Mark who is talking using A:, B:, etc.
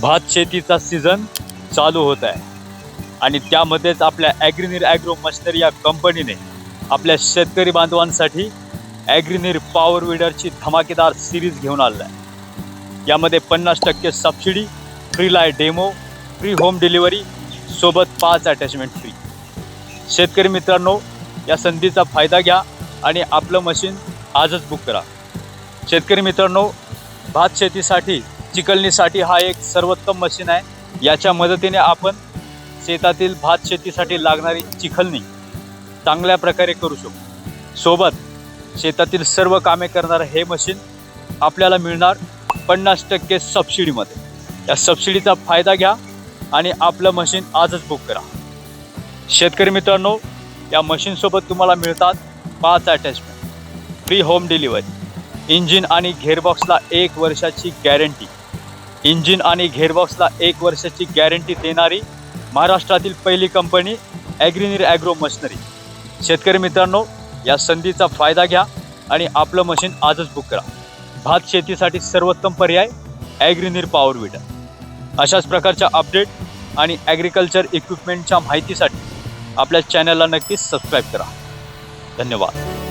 A: भात शेतीचा सीझन चालू होत आहे. आणि त्यामध्येच आपल्या ॲग्रिनीर ॲग्रो मशनरी या कंपनीने आपल्या शेतकरी बांधवांसाठी ॲग्रिनीर पॉवर विडरची धमाकेदार सिरीज घेऊन आलेला आहे यामध्ये पन्नास टक्के सबसिडी फ्री लाय डेमो फ्री होम डिलिव्हरी सोबत पाच अटॅचमेंट फ्री शेतकरी मित्रांनो या संधीचा फायदा घ्या आणि आपलं मशीन आजच बुक करा. शेतकरी मित्रांनो भात शेतीसाठी चिकलणीसाठी हा एक सर्वोत्तम मशीन आहे. याच्या मदतीने आपण शेतातील भात शेतीसाठी लागणारी चिखलणी चांगल्या प्रकारे करू शकतो सोबत शेतातील सर्व कामे करणारं हे मशीन आपल्याला मिळणार पन्नास टक्के सबसिडीमध्ये या सबसिडीचा फायदा घ्या आणि आपलं मशीन आजच बुक करा. शेतकरी मित्रांनो या मशीनसोबत तुम्हाला मिळतात पाच attachment free home delivery engine आणि घेअरबॉक्सला एक वर्षाची गॅरंटी इंजिन आणि घेअरबॉक्सला एक वर्षाची गॅरंटी देणारी महाराष्ट्रातील पहिली कंपनी ॲग्रिनीर ॲग्रो मशिनरी शेतकरी मित्रांनो या संधीचा फायदा घ्या आणि आपलं मशीन आजच बुक करा. भात शेतीसाठी सर्वोत्तम पर्याय ॲग्रिनीर पॉवर विडर अशाच प्रकारच्या अपडेट आणि ॲग्रिकल्चर इक्विपमेंटच्या माहितीसाठी आपल्या चॅनलला नक्कीच सबस्क्राईब करा. धन्यवाद.